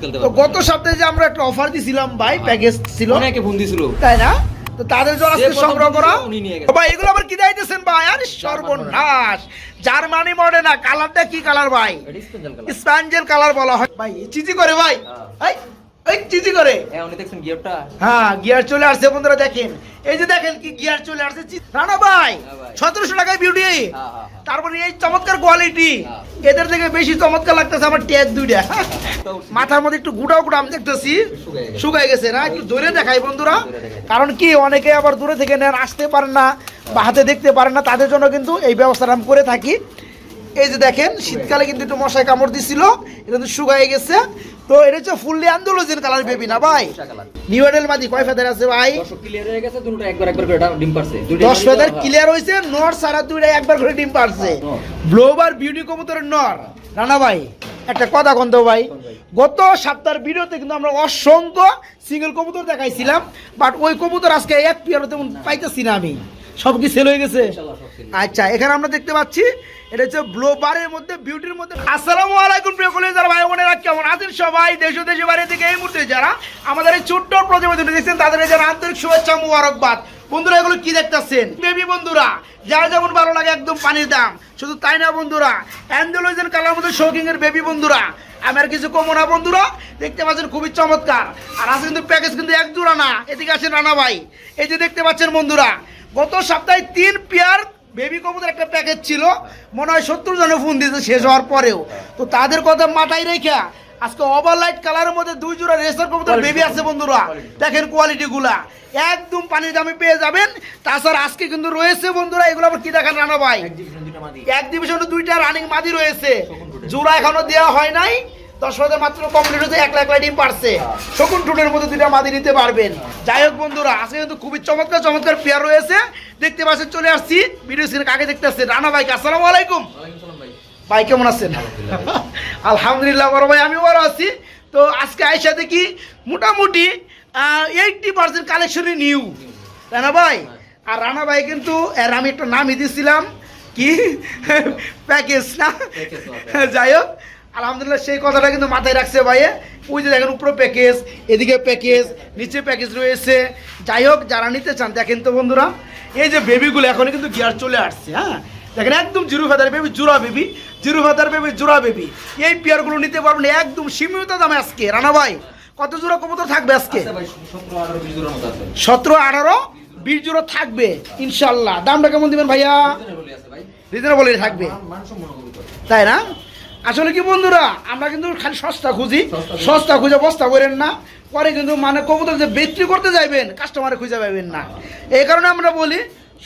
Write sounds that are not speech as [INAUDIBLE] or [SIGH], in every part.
খেলতে তো গত সপ্তাহে যে আমরা একটা অফার দিছিলাম ভাই প্যাকেজ ছিল। অনেকে ফোন দিছিল। তাই না? তো তাদের জন্য আজকে সংগ্রহ করা। উনি নিয়ে গেছে। ভাই এগুলো আবার কি দাইতেছেন ভাই? আর সর্বনাশ। জার্মানি মডে না কালারটা কি কালার ভাই? স্প্যাঞ্জেল কালার বলা হয়। ভাই চিচি করে ভাই। ভাই এই চিচি করে? হ্যাঁ উনি দেখছেন গিয়ারটা? হ্যাঁ গিয়ার চলে আসছে বন্ধুরা দেখেন। এই যে দেখেন কি গিয়ার চলে আসছে রানা ভাই সতেরোশো টাকায় বিউটি হ্যাঁ হ্যাঁ হ্যাঁ। তারপরে এই চমৎকার কোয়ালিটি। এদের থেকে বেশি চমৎকার লাগতেছে আমার ট্যাগ দুইটা। মাথার মধ্যে একটু গুটাও গুটা আমি দেখতেছি। শুকায় গেছে। না? একটু দূরে দেখাই বন্ধুরা। কারণ কি অনেকে আবার দূরে থেকে নেন আসতে পারেন না বা হাতে দেখতে পারেন না তাদের জন্য কিন্তু এই ব্যবস্থাটা আমি করে থাকি। এই যে দেখেন শীতকালে কিন্তু একটু মশায় কামড় দিছিল এটা কিন্তু শুকায় গেছে। তো এটা হচ্ছে ফুললি আন্দোলন কালার বেবি না ভাই? নিউ এডেল মাদি কয় ফেদার আছে ভাই? ক্লিয়ার হয়ে গেছে দুটো একবার একবার করে ডিম পারছে। দুইটা দশ ফেদার। ক্লিয়ার হয়েছে নর সারা দুইটা একবার করে ডিম পারছে। ব্লোবার বিউটি কবুতরের নর। রানা ভাই একটা কথা কন্ত ভাই? গত সপ্তাহের ভিডিওতে কিন্তু আমরা অসংখ্য সিঙ্গেল কবুতর দেখাইছিলাম বাট ওই কবুতর আজকে এক পিয়ারও তেমন পাইতেছি না আমি। সব কি সেল হয়ে গেছে। আচ্ছা এখানে আমরা দেখতে পাচ্ছি এটা হচ্ছে ব্লোবারের মধ্যে বিউটির মধ্যে আসসালামু আলাইকুম প্রিয় কলেজ যারা ভাই বোনেরা কেমন আছেন সবাই? দেশ ও দেশের বাইরে থেকে এই মুহূর্তে যারা আমাদের এই ছোট্ট প্রতিবেদন দেখছেন তাদের যারা আন্তরিক শুভেচ্ছা মুবারকবাদ। বন্ধুরা এগুলো কি দেখতেছেন? বেবি বন্ধুরা যারা যেমন ভালো লাগে একদম পানির দাম শুধু তাই না বন্ধুরা অ্যান্ডোলজেন কালার মধ্যে শৌকিং এর বেবি বন্ধুরা আমি আর কিছু কমো না বন্ধুরা দেখতে পাচ্ছেন খুবই চমৎকার। আর আছে কিন্তু প্যাকেজ কিন্তু এক জোড়া না এদিকে আছেন রানা ভাই। এই যে দেখতে পাচ্ছেন বন্ধুরা গত সপ্তাহে তিন পেয়ার বেবি কবুতর একটা প্যাকেজ ছিল। মনে হয় সত্তর জনে ফোন দিয়েছে শেষ হওয়ার পরেও। তো তাদের কথা মাথায় রেখে আজকে ওভার লাইট কালারের মধ্যে দুই জোড়া রেসার কবুতর বেবি আছে বন্ধুরা। দেখেন কোয়ালিটি গুলা। একদম পানির দামে পেয়ে যাবেন। তাছাড়া আজকে কিন্তু রয়েছে বন্ধুরা এগুলো আবার কি দেখান রানা ভাই? এক ডিভিশনে দুইটা রানিং মাদি রয়েছে। জোড়া এখনও দেওয়া হয় নাই। দশ হাজার মাত্র কমপ্লিট হচ্ছে এক লাখ ডিম পারছে। শকুন টুটের মধ্যে দুইটা মাদি নিতে পারবেন। যাই হোক বন্ধুরা আজকে কিন্তু খুবই চমৎকার চমৎকার পেয়ার রয়েছে। দেখতে পাচ্ছেন চলে আসছি। ভিডিও সিনে কাকে দেখতে আসছে? রানা ভাইকে আসসালামু আলাইকুম। ভাই। ভাই কেমন আছেন? আলহামদুলিল্লাহ। বড় ভাই আমি বড় আছি। তো আজকে আয়সা দেখি মোটামুটি এইটটি পার্সেন্ট কালেকশনই নিউ তাই না ভাই আর রানা ভাই কিন্তু এর আমি একটা নামই দিয়েছিলাম কি? [LAUGHS] প্যাকেজ না, [LAUGHS] যাই হোক আলহামদুলিল্লাহ সেই কথাটা কিন্তু মাথায় রাখছে ভাইয়ে। ওই যে দেখেন উপরে প্যাকেজ এদিকে প্যাকেজ নিচে প্যাকেজ রয়েছে। যাই হোক যারা নিতে চান দেখেন তো বন্ধুরা এই যে বেবিগুলো এখন কিন্তু গিয়ার চলে আসছে হ্যাঁ? দেখেন একদম জিরো ফেদার বেবি জোড়া বেবি জিরো ফেদার বেবি জোড়া বেবি এই পেয়ারগুলো নিতে পারবেন একদম সীমিত দামে আজকে। রানা ভাই কত জোড়া কবুতর থাকবে আজকে? আছে ভাই, 17, 18, 20 জোড়ার মতো আছে। সতেরো আঠারো বিশ জোড়া থাকবে ইনশাল্লাহ দামটা কেমন দিবেন ভাইয়া। রিজনেবলই থাকবে। তাই না? আসলে কি বন্ধুরা আমরা কিন্তু খালি সস্তা খুঁজি সস্তা খুঁজে। বস্তা করেন না। পরে কিন্তু মানে কবুতর যে বিক্রি করতে যাইবেন কাস্টমারে খুঁজে পাবেন না। এই কারণে আমরা বলি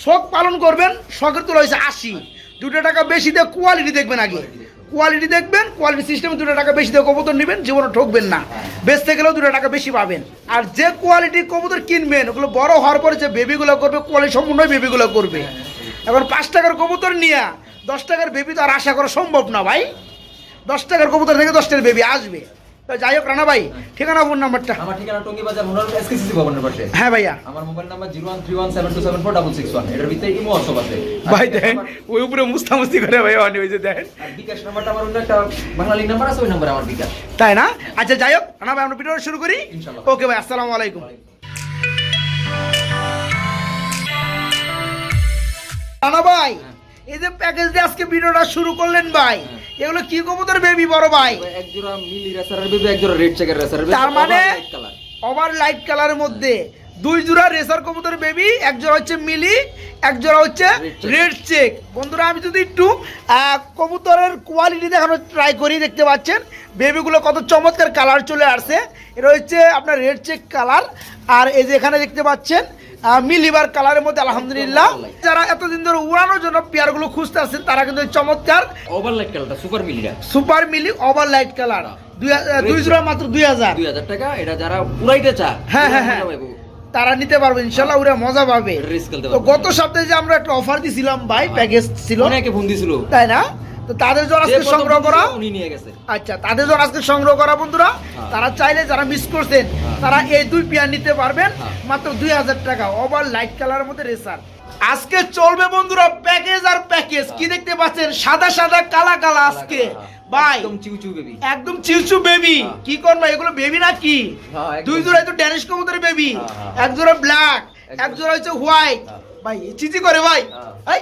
শখ পালন করবেন শখের তোলা হয়েছে আশি। দুটো টাকা বেশি দিয়ে কোয়ালিটি দেখবেন আগে। কোয়ালিটি দেখবেন কোয়ালিটি সিস্টেমে দুটো টাকা বেশি দিয়ে কবুতর নেবেন জীবনে ঠকবেন না। বেচতে গেলেও দুটো টাকা বেশি পাবেন। আর যে কোয়ালিটি কবুতর কিনবেন ওগুলো বড় হওয়ার পরে যে বেবিগুলো করবে কোয়ালিটি সম্পূর্ণই বেবিগুলো করবে। এখন পাঁচ টাকার কবুতর নিয়ে দশ টাকার বেবি তো আর আশা করা সম্ভব না ভাই। দশ টাকার কবুতর থেকে দশ টাকার বেবি আসবে। তো যাই হোক রানা ভাই ঠিকানা ফোন নাম্বারটা আমার ঠিকানা টঙ্গী বাজার মনোরম এসকেসিসি ভবনের পাশে। হ্যাঁ ভাইয়া। আমার mobile number zero one three one seven two seven four double six one এটার ভিতরে ইমো হোয়াটসঅ্যাপ আছে। ভাই দেখেন ওই উপরে মুস্তামুস্তি করে ভাই অনেক হয়েছে দেখেন বিকাশ নাম্বারটা আমার অন্য একটা বাঙালি নাম্বার আছে ওই নাম্বার আমার বিকাশ। তাই না? আচ্ছা যাই হোক রানা ভাই আমরা ভিডিওটা শুরু করি। ওকে ভাই আসসালামু আলাইকুম। রানা ভাই এই যে প্যাকেজ দিয়ে আজকে ভিডিওটা শুরু করলেন ভাই এগুলো কি কবুতর বেবি বড় ভাই? এক জোড়া মিলি রেসারের বেবি এক জোড়া রেড চেকের রেসারের বেবি তার মানে ওভার লাইট কালারের মধ্যে দুই জোড়া রেসার কবুতর বেবি এক জোড়া হচ্ছে মিলি এক জোড়া হচ্ছে রেড চেক বন্ধুরা আমি যদি একটু কবুতরের কোয়ালিটি দেখানোর ট্রাই করি দেখতে পাচ্ছেন বেবিগুলো কত চমৎকার কালার চলে আসছে। এটা হচ্ছে আপনার রেড চেক কালার আর এই যে এখানে দেখতে পাচ্ছেন মিলিবার কালারের মধ্যে আলহামদুলিল্লাহ। যারা এতদিন ধরে উড়ানোর জন্য পেয়ারগুলো খুঁজতে আসছেন তারা কিন্তু চমৎকার কালারটা সুপার মিলি ওভার লাইট কালার দুই জোড়া মাত্র দুই হাজার। দুই হাজার টাকা এটা যারা উড়াইতে চা হ্যাঁ, হ্যাঁ, হ্যাঁ। তারা নিতে পারবে ইনশাল্লাহ ওরা মজা পাবে। তো গত সপ্তাহে যে আমরা একটা অফার দিছিলাম ভাই প্যাকেজ ছিল। অনেকে ফোন দিছিল। তাই না? তো তাদের জন্য আজকে সংগ্রহ করা? উনি নিয়ে গেছে। আচ্ছা তাদের জন্য আজকে সংগ্রহ করা বন্ধুরা? হ্যাঁ। তারা চাইলে যারা মিস করছেন তারা এই দুই পেয়ার নিতে পারবেন হ্যাঁ। মাত্র দুই হাজার টাকা। ওভার লাইট কালারের মধ্যে রেসার আজকে চলবে বন্ধুরা প্যাকেজ আর প্যাকেজ কি দেখতে পাচ্ছেন? সাদা সাদা কালা কালা আজকে। ভাই একদম চিউচু বেবি একদম চিউচু বেবি হ্যাঁ। কি করব এগুলো বেবি না কি হ্যাঁ, দুই জোড়া তো ড্যানিশ কবুতরের বেবি হ্যাঁ, হ্যাঁ। এক জোড়া ব্ল্যাক। এক জোড়া হচ্ছে হোয়াইট হ্যাঁ। ভাই চিচি করে ভাই। হ্যাঁ। এই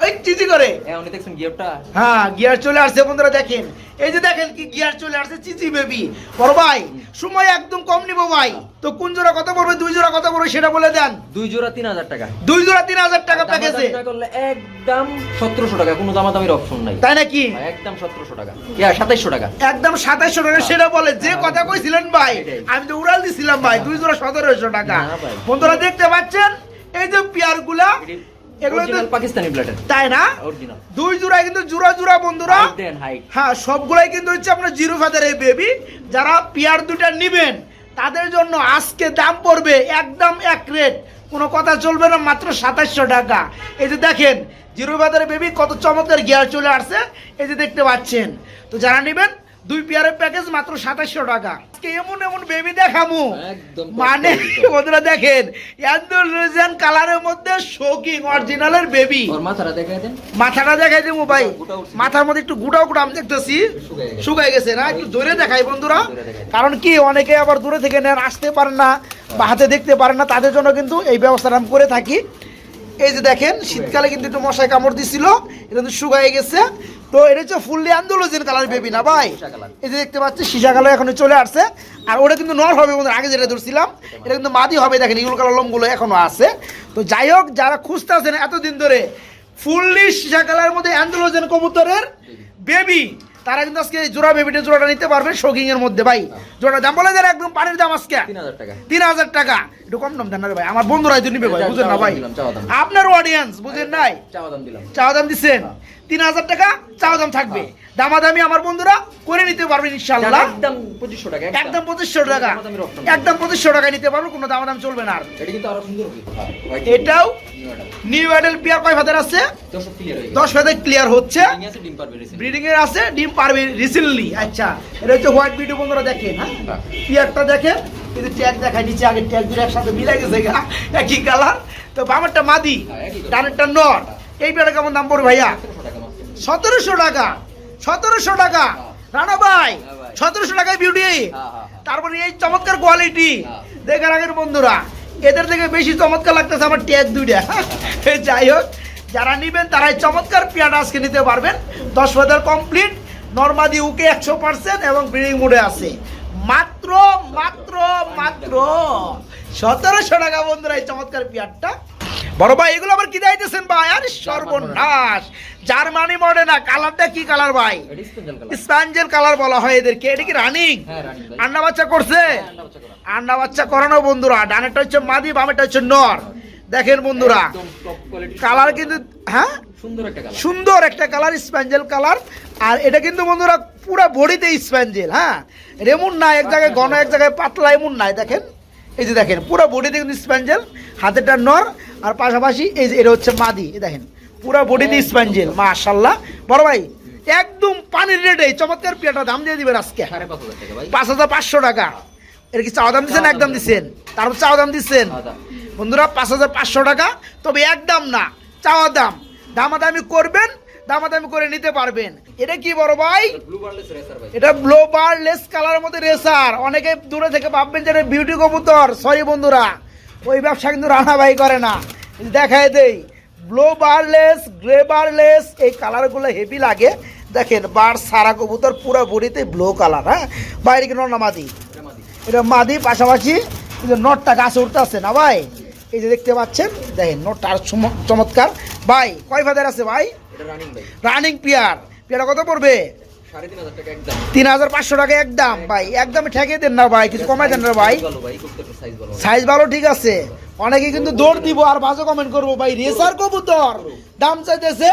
এই চিচি করে? হ্যাঁ উনি দেখছেন গিয়ারটা? হ্যাঁ গিয়ার চলে আসছে বন্ধুরা দেখেন। এই যে দেখেন কি গিয়ার চলে আসছে চিচি বেবি। বড় ভাই সময় একদম কম নিবো ভাই। তো কোন জোড়া কত পড়বে দুই জোড়া কত পড়বে সেটা বলে দেন। দুই জোড়া তিন হাজার টাকা। দুই জোড়া তিন হাজার টাকা প্যাকেজে করলে একদম সতেরোশো টাকা কোনো দামাদামির অপশন নাই। তাই নাকি? হ্যাঁ, একদম সতেরোশো টাকা। সাতাইশশো টাকা? একদম টাকা সেটা বলে যে কথা কইছিলেন ভাই আমি তো উড়াল দিছিলাম ভাই দুই জোড়া সতেরোশো টাকা। বন্ধুরা দেখতে পাচ্ছেন? এই যে পিয়ারগুলা এগুলো পাকিস্তানি ব্লাডের তাই না? অরিজিনাল দুই জোড়া কিন্তু জোড়া জোড়া বন্ধুরা। হ্যাঁ সবগুলাই কিন্তু হচ্ছে আপনার জিরো ফাদার এই বেবি যারা পিয়ার দুটা নিবেন তাদের জন্য আজকে দাম পড়বে একদম এক রেট কোনো কথা চলবে না মাত্র সাতাশশো টাকা। এই যে দেখেন জিরো ফাদার বেবি কত চমৎকার গিয়ার চলে আসছে। এই যে দেখতে পাচ্ছেন। তো যারা নেবেন দুই পেয়ারের প্যাকেজ মাত্র সাতাশশো টাকা। আজকে এমন এমন বেবি দেখামু। মানে বন্ধুরা দেখেন অ্যান্ডোলজিয়ান কালারের মধ্যে শোকিং অরিজিনালের বেবি মাথাটা দেখাই দেন। মাথাটা দেখাই দেবো ভাই। মাথার মধ্যে একটু গুটাও গুটা আমি দেখতেছি। শুকায় গেছে। শুকাই গেছে না একটু জোরে দেখাই বন্ধুরা। কারণ কি অনেকে আবার দূরে থেকে নেন আসতে পারেন না বা হাতে দেখতে পারেন না তাদের জন্য কিন্তু এই ব্যবস্থাটা আমি করে থাকি। এই যে দেখেন শীতকালে কিন্তু একটু মশায় কামড় দিছিল এটা কিন্তু শুকাই গেছে। তো এটা হচ্ছে ফুললি আন্দোলনের কালার বেবি না ভাই? এই যে দেখতে পাচ্ছি সীসা কালার এখন চলে আসছে। আর ওটা কিন্তু নর হবে বন্ধুরা আগে যেটা ধরছিলাম এটা কিন্তু মাদি হবে দেখেন ইগুলো কালার লোমগুলো এখনও আছে। তো যাই হোক যারা খুঁজতেছেন এতদিন ধরে ফুললি সীসা কালার মধ্যে অ্যান্ডোলোজেন কবুতরের বেবি তারা কিন্তু আজকে জোড়া বেবিটা জোড়াটা নিতে পারবে শোকিং এর মধ্যে ভাই। জোড়া দাম বলে দেন একদম পানির দাম আজকে। তিন হাজার টাকা। একটু কম দাম দেন না ভাই আমার বন্ধুরা নিবে ভাই বুঝেন না ভাই। আপনার অডিয়েন্স বুঝেন নাই? চাওয়া দাম দিলাম। চাওয়া দাম দিচ্ছেন তিন হাজার টাকা চাওয়া দাম থাকবে দামাদামি আমার বন্ধুরা করে নিতে পারবেন ইনশাল্লাহ একদম পঁচিশশো টাকা একদম পঁচিশশো টাকা। একদম পঁচিশশো টাকা নিতে পারব কোনো দামাদাম চলবে না আর। এটা কিন্তু আরও সুন্দর হবে। হ্যাঁ, এটাও নিউ অ্যাডেল পিয়ার কয় ফাদার আছে? দশ হয়ে ফাদার ক্লিয়ার হচ্ছে। পারবে ব্রিডিং এর আছে ডিম পারবে রিসেন্টলি আচ্ছা এটা হচ্ছে হোয়াইট বিউটি বন্ধুরা দেখেন হ্যাঁ? হ্যাঁ। পিয়ারটা দেখেন কিন্তু ট্যাগ দেখাই নিচে আগে ট্যাগ দুটো একসাথে মিলে গেছে গা একই কালার তো বামারটা মাদি হ্যাঁ। ডানেরটা নর এই পেয়ারটা কেমন দাম পড়বে ভাইয়া? 1700 টাকা মাত্র। সতেরোশো টাকা সতেরোশো টাকা। রানা ভাই সতেরোশো টাকায় বিউটি হ্যাঁ, হ্যাঁ, হ্যাঁ। তারপরে এই চমৎকার কোয়ালিটি। দেখার আগের বন্ধুরা এদের থেকে বেশি চমৎকার লাগতেছে আমার ট্যাগ দুইটা। [LAUGHS] যাই হোক যারা নিবেন তারাই চমৎকার পেয়ারটা আজকে নিতে পারবেন। দশ হাজার কমপ্লিট নর্মাদি উকে একশো পার্সেন্ট এবং ব্রিডিং মুডে আছে। মাত্র মাত্র মাত্র সতেরোশো টাকা বন্ধুরা এই চমৎকার পেয়ারটা। বড় ভাই এগুলো আবার কি দিতেছেন ভাই? আরে সর্বনাশ। জার্মানি মডে না কালারটা কি কালার ভাই। Spangle colour. বলা হয় এদেরকে। এটা কি রানিং? হ্যাঁ। আন্ডা বাচ্চা করছে? হ্যাঁ, আন্ডা বাচ্চা করানো বন্ধুরা ডানেরটা হচ্ছে মাদি বামেরটা হচ্ছে নর। দেখেন বন্ধুরা। কালার কিন্তু হ্যাঁ? সুন্দর একটা কালার। স্প্যাঞ্জেল কালার আর এটা কিন্তু বন্ধুরা পুরা বডিতে স্প্যাঞ্জেল হ্যাঁ? রেমুন না এক জায়গায় ঘন এক জায়গায় পাতলা এমন নাই দেখেন? এই যে দেখেন পুরো বডিতে কিন্তু স্প্যাঞ্জেল হাতেরটা নর আর পাশাপাশি এই যে এটা হচ্ছে মাদি এই দেখেন। পুরো বডিতে স্প্যাঞ্জেল মাশাল্লাহ বড় ভাই একদম পানির রেটে চমৎকার পিয়াটা দাম দিয়ে দিবেন আজকে। পাঁচ হাজার পাঁচশো টাকা। এর কি চাওয়া দাম দিচ্ছেন একদম দাম দিচ্ছেন তারপর চাওয়া দাম দিচ্ছেন বন্ধুরা পাঁচ হাজার পাঁচশো টাকা তবে একদম না চাওয়া দাম। দামাদামি করবেন দামাদামি করে নিতে পারবেন। এটা কি বড় ভাই? এটা ব্লো বার লেস কালারের মধ্যে রেসার অনেকে দূরে থেকে ভাববেন যে এটা বিউটি কবুতর। সরি বন্ধুরা ওই ব্যবসা কিন্তু রানা ভাই করে না। দেখায় দেই। ব্লো বারলেস গ্রে বারলেস এই কালারগুলো হেভি লাগে। দেখেন বার সারা কবুতর পুরো বডিতে ব্লো কালার হ্যাঁ? বাইরে কি এটা মাদি। এটা মাদি পাশাপাশি নটটা গাছে উঠতে আছে না ভাই? এই যে দেখতে পাচ্ছেন দেখেন নটটা আর চমৎকার। ভাই কয় ফাদার আছে ভাই? রানিং পিয়ার পিয়ারটা কত পড়বে? তিন হাজার পাঁচশো টাকা একদম ভাই। একদম ঠেকে দেন না ভাই। কিছু কমাই দেন না ভাই। সাইজ ভালো ঠিক আছে। অনেকে কিন্তু দৌড় দিব আর বাজে কমেন্ট করব ভাই। রেসার কবুতর দাম চাইতেছে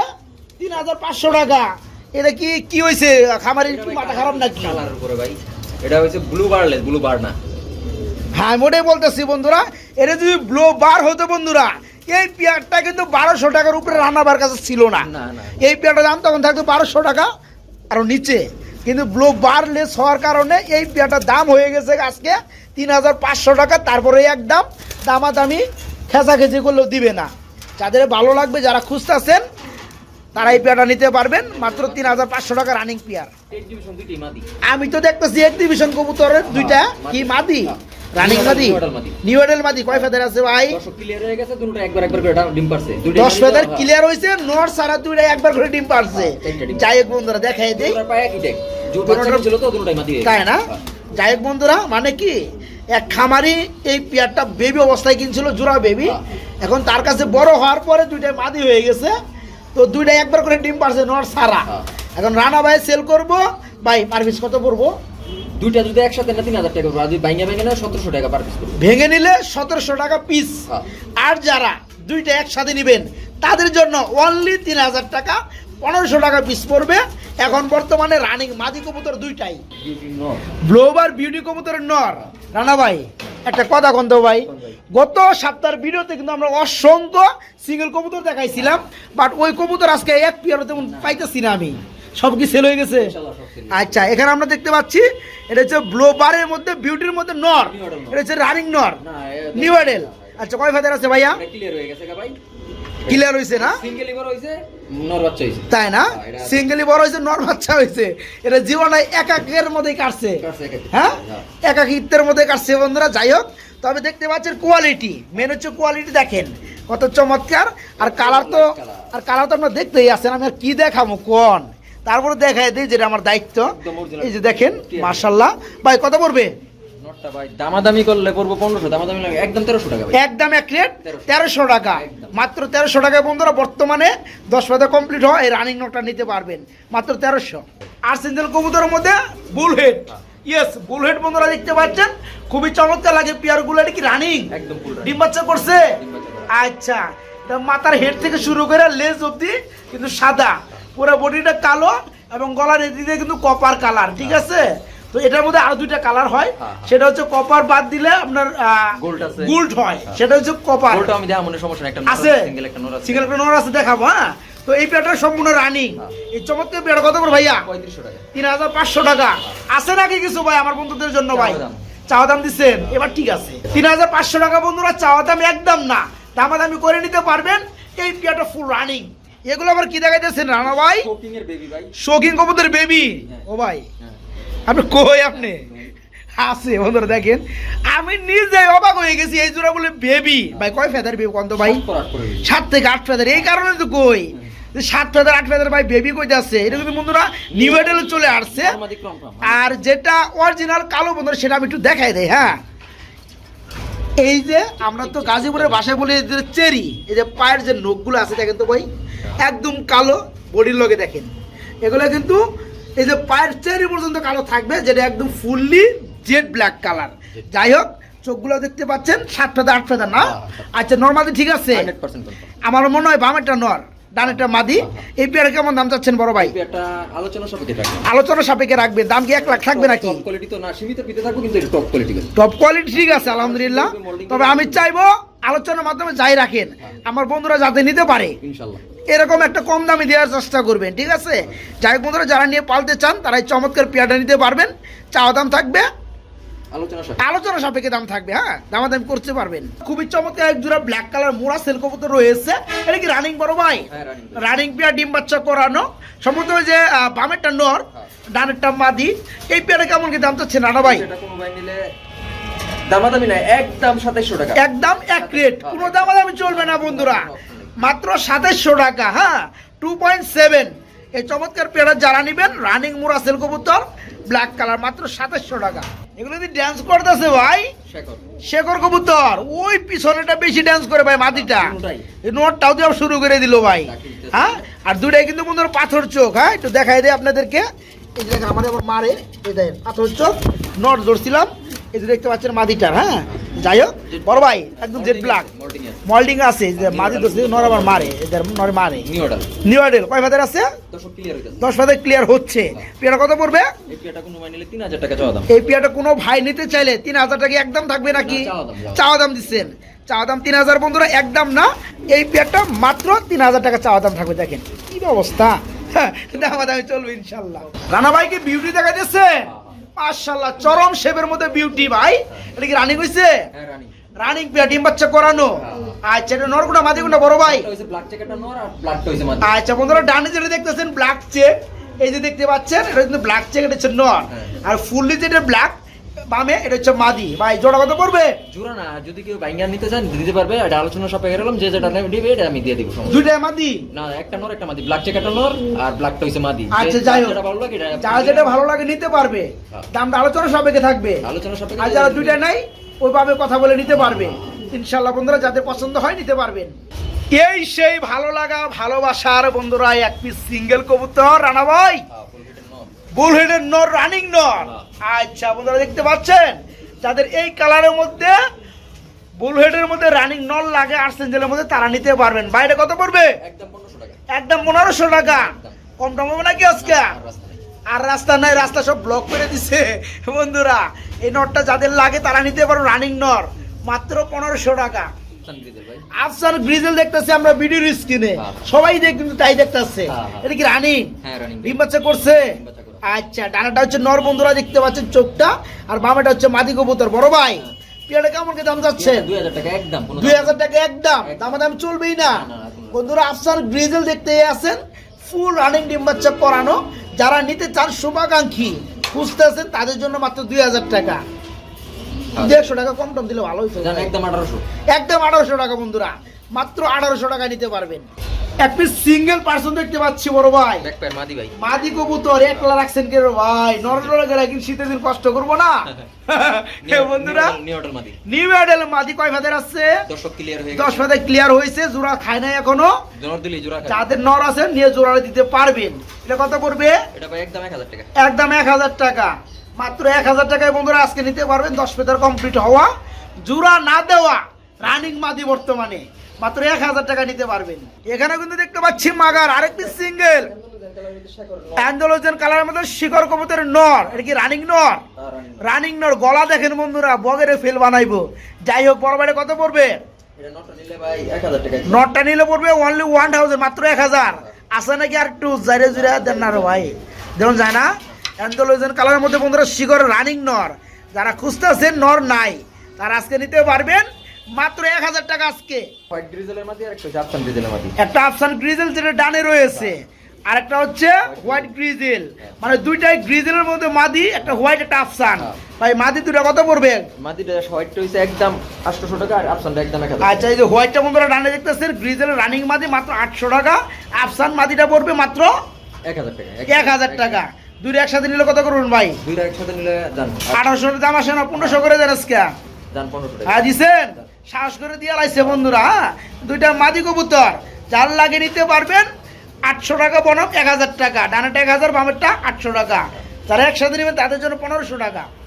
তিন হাজার পাঁচশো টাকা। এটা কি কি হয়েছে খামারের কি মাথা খারাপ নাকি? কালার উপরে ভাই। এটা হচ্ছে ব্লু বার্লেস ব্লু বার না। হ্যাঁ মোটেই বলতেছি বন্ধুরা এটা যদি ব্লো বার হতো বন্ধুরা এই পেয়ারটা কিন্তু বারোশো টাকার উপরে রান্নাবার কাছে ছিল না। না, না। এই পেয়ারটার দাম তখন থাকতো বারোশো টাকা আরও নিচে। কিন্তু ব্লো বার লেস হওয়ার কারণে এই পেয়ারটার দাম হয়ে গেছে আজকে তিন হাজার পাঁচশো টাকা তারপরে একদম দামাদামি খেঁচাখেচি করলেও দিবে না। যাদের ভালো লাগবে যারা খুঁজতেছেন তারা এই পেয়ারটা নিতে পারবেন। মাত্র তিন হাজার পাঁচশো টাকা রানিং পেয়ার। আমি তো দেখতেছি এক্সিবিশন কবুতরের দুইটা। কি মাদি? রানিং মাদি। নিউ এডেল মাদি। কয় ফেদার আছে ভাই? দশ ফেদার ক্লিয়ার হয়েছে নর সারা দুইটা একবার করে ডিম পারছে। হ্যাঁ, যাই হোক বন্ধুরা দেখাই দেই। হয়ে তাই না। যাই হোক বন্ধুরা মানে কি? এক খামারি এই পেয়ারটা বেবি অবস্থায় কিনছিল জোড়া বেবি। এখন তার কাছে বড় হওয়ার পরে দুইটাই মাদি হয়ে গেছে। তো দুইটাই একবার করে ডিম পারছে নর সারা। হ্যাঁ। এখন রানা ভাই সেল করব ভাই পার পিস কত পড়ব? দুইটা যদি একসাথে না তিন হাজার টাকা পড়বে। আর যদি বাইঙ্গা বাইঙ্গা না সতেরোশো টাকা পার পিস ভেঙে নিলে সতেরোশো টাকা পিস হ্যাঁ। আর যারা দুইটা একসাথে নেবেন তাদের জন্য অনলি তিন হাজার টাকা। পনেরোশো টাকা পিস পড়বে। এখন বর্তমানে রানিং মাদি কবুতর দুইটাই। ব্লোবার বিউটি কবুতরের নর রানা ভাই একটা কথা কন্ত ভাই? গত সপ্তাহের ভিডিওতে কিন্তু আমরা অসংখ্য সিঙ্গেল কবুতর দেখাইছিলাম বাট ওই কবুতর আজকে এক পিয়ারও তেমন পাইতেছি না আমি। সব কি সেল হয়ে গেছে। আচ্ছা এখানে আমরা দেখতে পাচ্ছি এটা হচ্ছে ব্লোবারের মধ্যে বিউটির মধ্যে নর। এটা হচ্ছে রানিং নর নিউ আচ্ছা কয় ফেদার আছে ভাইয়া? হয়ে গেছে ভাই। ক্লিয়ার হয়েছে না? সিঙ্গেল লিভার হইছে নর বাচ্চা হইছে। তাই না? হ্যাঁ, সিঙ্গেলি বড় হয়েছে নর বাচ্চা হয়েছে এটা জীবনে একাকের মধ্যেই কাটছে। কাটছে হ্যাঁ? হ্যাঁ। একাকিত্বের মধ্যে কাটছে বন্ধুরা যাই হোক। তবে দেখতে পাচ্ছেন কোয়ালিটি মেন হচ্ছে কোয়ালিটি দেখেন। কত চমৎকার। আর কালার তো আর কালার তো আপনার দেখতেই আছেন আমি আর কি দেখাবো কোন? তারপরে দেখাই দিই যেটা আমার দায়িত্ব। এই যে দেখেন মার্শাল্লাহ ভাই কত পড়বে? ভাই দামাদামি করলে পড়ব পনেরোশো দামাদামি লাগে একদম তেরোশো টাকা একদম এক রেট তেরোশো। টাকা। মাত্র তেরোশো টাকায় বন্ধুরা বর্তমানে দশ পাতা কমপ্লিট হয় এই রানিং নোটটা নিতে পারবেন। মাত্র তেরোশো। আর সিঙ্গেল কবুতরের মধ্যে বুলহেড ইয়েস বুলহেড বন্ধুরা দেখতে পাচ্ছেন। খুবই চমৎকার লাগে পিয়ারগুলো এটা কি রানিং একদম ডিম বাচ্চা করছে? ডিম বাচ্চা করছে। আচ্ছা মাথার হেড থেকে শুরু করে লেজ অবধি কিন্তু সাদা। পুরো বডিটা কালো এবং গলার এদিকে কিন্তু কপার কালার ঠিক আছে? তো এটার মধ্যে আরও দুইটা কালার হয়। হ্যাঁ। সেটা হচ্ছে কপার বাদ দিলে আপনার। গোল্ড হয়। হ্যাঁ। সেটা হচ্ছে কপার আমি দেখা মনে সমস্যা একটা আছে। সিঙ্গেল একটা নর আছে। সিঙ্গেল একটা নোর আছে দেখাবো হ্যাঁ। তো এই পেয়ারটা সম্পূর্ণ রানিং হ্যাঁ। এই চমৎকার কত করে ভাইয়া? তিন হাজার পাঁচশো টাকা। আছে নাকি কিছু ভাই আমার বন্ধুদের জন্য ভাই? চাওয়া দাম। দিচ্ছেন এবার ঠিক আছে। তিন হাজার পাঁচশো টাকা বন্ধুরা চাওয়া দাম একদম না। দামাদামি করে নিতে পারবেন। এই পেয়ারটা ফুল রানিং এগুলো আবার কি দেখাইতেছেন রানা ভাই? শৌখিন কবুতর বেবি হ্যাঁ। ও ভাই। হ্যাঁ। আপনি কই আপনি? আছে বন্ধুরা দেখেন। আমি নিজে অবাক হয়ে গেছি এই জোড়া বলে বেবি। ভাই কয় ফেদার বেবি কন্ত ভাই? সাত থেকে আট ফেদার এই কারণে তো কই? সাত ফেদার আট ফেদার ভাই বেবি কই যাচ্ছে এটা কিন্তু বন্ধুরা নিউ এডেলে চলে আসছে। আর যেটা অরিজিনাল কালো বন্ধুরা সেটা আমি একটু দেখাই দেই হ্যাঁ? এই যে আমরা তো গাজীপুরের ভাষায় বলি যে চেরি এই যে পায়ের যে নখগুলো আছে দেখেন তো ভাই? একদম কালো বডির লগে দেখেন। এগুলো কিন্তু এই যে পায়ের চেরি পর্যন্ত কালো থাকবে যেটা একদম ফুললি জেড ব্ল্যাক কালার যাই হোক চোখগুলো দেখতে পাচ্ছেন সাত ফেদা আট ফেদা না আচ্ছা নর্মালি ঠিক আছে? আমার মনে হয় বামেরটা নর ডানেরটা মাদি। এই পেয়ারে কেমন দাম চাচ্ছেন বড় ভাই? একটা আলোচনা সাপেক্ষে আলোচনা সাপেক্ষে রাখবেন দাম কি এক লাখ থাকবে নাকি? কোয়ালিটি তো না সীমিত কিন্তু টপ কোয়ালিটি টপ কোয়ালিটি ঠিক আছে আলহামদুলিল্লাহ। তবে আমি চাইব আলোচনার মাধ্যমে যাই রাখেন আমার বন্ধুরা যাতে নিতে পারে। এরকম একটা কম দামে দেওয়ার চেষ্টা করবেন ঠিক আছে? যাই বন্ধুরা যারা নিয়ে পালতে চান তারা এই চমৎকার পেয়ারটা নিতে পারবেন। চাওয়া দাম থাকবে। আলোচনা সাপেক্ষে। দাম থাকবে হ্যাঁ? দামাদামি করতে পারবেন। খুবই চমৎকার এক জোড়া ব্ল্যাক কালার মোড়া সেল কবুতর রয়েছে। এটা কি রানিং বড় ভাই? হ্যাঁ, রানিং পেয়ার ডিম বাচ্চা করানো। সম্ভবত যে বামেরটা নর হ্যাঁ। ডানেরটা মাদি। এই পেয়ারে কেমন কি দাম চাচ্ছে নানা ভাই? দামাদামি না একদম সাতাইশশো টাকা। একদম এক রেট কোনো দামাদামি চলবে না বন্ধুরা। মাত্র সাতাশশো টাকা হ্যাঁ? টু পয়েন্ট সেভেন এই চমৎকার পেয়ারা যারা নেবেন রানিং মুরা সেল কবুতর ব্ল্যাক কালার মাত্র সাতাশশো টাকা। এগুলো যদি ড্যান্স করতেছে ভাই শেখর। কবুতর ওই পিছনেটা বেশি ড্যান্স করে ভাই দুটাই। এই নোটটাও দিয়ে শুরু করে দিল ভাই। হ্যাঁ? আর দুটাই কিন্তু বন্ধুরা পাথর চোখ হ্যাঁ? একটু দেখাই দেয় আপনাদেরকে। এই যে আবার মারে এই দেখেন পাথর চোখ নট ধরছিলাম। এই যে দেখতে পাচ্ছেন মাদিটার হ্যাঁ? যাই হোক বড় ভাই একদম জেড ব্ল্যাক মল্ডিং আছে যে মাদি ধরছে নর আবার মারে এদের নর মারে। নিউ অর্ডার কয় ফাদার আছে? দশ ফাদার ক্লিয়ার হচ্ছে। পেয়ারা কত পড়বে? এই ভাই পেয়ারটা কোনো ভাই নিতে চাইলে তিন হাজার টাকা একদম থাকবে নাকি? চাওয়া দাম, দিচ্ছেন। চাওয়া দাম তিন হাজার বন্ধুরা একদম না। এই পেয়ারটা মাত্র তিন হাজার টাকা চাওয়া দাম থাকবে দেখেন। কি অবস্থা হ্যাঁ, দামা দামে চলবে ইনশাল্লাহ। রানা ভাইকে বিউটি দেখা যাচ্ছে মাশাল্লাহ চরম শেপের মধ্যে বিউটি ভাই। এটা কি রানিং হইছে হ্যাঁ রানি। রানিং ডিম বাচ্চা করানো। হ্যাঁ। আচ্ছা এটা নরগুনা মাদিগুনা বড় ভাই। আচ্ছা বন্ধুরা ডানে যেটা দেখতেছেন ব্ল্যাক চেক এই যে দেখতে পাচ্ছেন এটা কিন্তু ব্ল্যাক চেক এটা হচ্ছে নর। হ্যাঁ। আর ফুললি যেটা ব্ল্যাক বামে এটা হচ্ছে মাদি। ভাই জোড়া কত পড়বে? জোড়া না যদি কেউ বাইঙ্গার নিতে চান দিতে পারবে এটা আলোচনা সাপেক্ষে গেলাম যে যেটা নেবে এটা আমি দিয়ে দিব দুইটা মাদি? না একটা নর একটা মাদি ব্ল্যাক চেকারটা নর আর ব্ল্যাকটা হইছে মাদি। আচ্ছা, যাই হোক। যেটা ভালো লাগে এটা যার যেটা ভালো লাগে নিতে পারবে। হ্যাঁ। দামটা আলোচনা সাপেক্ষে থাকবে। আলোচনা সাপেক্ষে আর যারা দুইটা নাই ওইভাবে কথা বলে নিতে পারবে। ইনশাল্লাহ বন্ধুরা যাদের পছন্দ হয় নিতে পারবেন। এই সেই ভালো লাগা ভালোবাসার বন্ধুরা এক পিস সিঙ্গেল কবুতর রানা ভাই। হ্যাঁ। বুলহেডের নর। রানিং নর আচ্ছা বন্ধুরা দেখতে পাচ্ছেন? যাদের এই কালারের মধ্যে বুলহেডের মধ্যে রানিং নল লাগে আর্সেঞ্জেলের মধ্যে তারা নিতে পারবেন। বাইরে কত পড়বে? একদম 1500 টাকা। একদম পনেরোশো টাকা। কম দাম হবে নাকি আজকে? আর রাস্তা নেই। আর রাস্তা সব ব্লক করে দিছে। বন্ধুরা এই নটটা যাদের লাগে তারা নিতে পারো রানিং নর মাত্র পনেরোশো টাকা। সান গ্রিজেল দেখতেছি আমরা ভিডিওর স্ক্রিনে হ্যাঁ। সবাই দেখ কিন্তু তাই দেখতেছে। হ্যাঁ, হ্যাঁ। এটা কি রানিং ডিম বাচ্চা করছে। আচ্ছা ডানাটা হচ্ছে নর বন্ধুরা দেখতে পাচ্ছেন চোখটা আর বামাটা হচ্ছে মাদি কবুতর। বড় ভাই পেয়ারটা কেমন কি দাম যাচ্ছে? 2000 টাকা একদম দুই হাজার টাকা একদম দাম দাম চলবেই না। বন্ধুরা আফসার গ্রিজেল দেখতে আছেন ফুল রানিং ডিম বাচ্চা করানো যারা নিতে চান শুভাকাঙ্ক্ষী খুঁজতে আছেন তাদের জন্য মাত্র দুই হাজার টাকা। হ্যাঁ। দেড়শো টাকা কম টম দিলে ভালো জান একদম 1800 একদম আঠারোশো টাকা বন্ধুরা মাত্র আঠারোশো টাকা নিতে পারবেন। এক পিস সিঙ্গেল পার্সন দেখতে পাচ্ছি বড় ভাই। মাদি ভাই। মাদি কবুতর একলা রাখছেন কে ভাই? [LAUGHS] নরডরে গেলে কি শীতের দিন কষ্ট করব না? [LAUGHS] [LAUGHS] হে বন্ধুরা নিউ অর্ডার মাদি। নিউ মডেল মাদি কয় ভাদের আছে? দর্শক ক্লিয়ার হয়ে দশ গেছে ভাদের ক্লিয়ার হয়েছে জোড়া খায় নাই এখনও। জোর দিলি জোড়া খায়। যাদের নর আছে নিয়ে জোড়া দিতে পারবেন। এটা কত এটা ভাই একদম 1000 টাকা। একদম এক হাজার টাকা। মাত্র এক হাজার টাকায় বন্ধুরা আজকে নিতে পারবেন দশ পেতার কমপ্লিট হওয়া। জোড়া না দেওয়া রানিং মাদি বর্তমানে। মাত্র এক হাজার টাকা নিতে পারবেন। এখানে কিন্তু দেখতে পাচ্ছি মাগার আরেকটি সিঙ্গেল অ্যান্ডোলোজেন কালারের মধ্যে শিকড় কবুতরের নর। এটা কি রানিং নর? রানিং নর। গলা দেখেন বন্ধুরা বগেরে ফেল বানাইবো। যাই হোক বড় বাড়ি কত পড়বে? নটটা নিলে ভাই 1000 টাকা নটটা নিলে পড়বে অনলি ওয়ান থাউজেন্ড মাত্র এক হাজার। আছে নাকি আর একটু জারে জুড়ে দেন না রে ভাই? যায় না? অ্যান্ডোলোজেন কালারের মধ্যে বন্ধুরা শিকড় রানিং নর। যারা খুঁজতেছেন নর নাই। তারা আজকে নিতে পারবেন মাত্র এক হাজার টাকা আজকে। হোয়াইট গ্রিজেলের মাদি আর একটা আফসান গ্রিজেলের একটা গ্রিজেল যেটা ডানে রয়েছে আর একটা হচ্ছে হোয়াইট গ্রিজেল মানে দুইটাই গ্রিজেলের মধ্যে মাদি একটা হোয়াইট একটা আফসান হ্যাঁ। ভাই মাদি দুটা কত পড়বে? মাদিটা হোয়াইটটা হইছে একদম 800 টাকা আর আফসানটা একদম 1000 আচ্ছা এই যে হোয়াইটটা বন্ধুরা ডানে দেখতেছেন রানিং মাদি মাত্র আটশো টাকা আফসান মাদিটা পড়বে মাত্র 1000 টাকা এক হাজার টাকা। দুইটা একসাথে নিলে কত করুন ভাই? দুইটা একসাথে নিলে জান। আঠারোশো দাম আসে না পনেরোশো করে দেন আজকে। জান 1500 টাকা। হ্যাঁ দিছেন? সাহস করে দিয়ে লাইছে বন্ধুরা হ্যাঁ? দুইটা মাদি কবুতর, যার লাগে নিতে পারবেন আটশো টাকা বনক, এক হাজার টাকা। ডানাটা এক হাজার, বামেরটা আটশো টাকা। যারা একসাথে নেবেন তাদের জন্য পনেরোশো টাকা।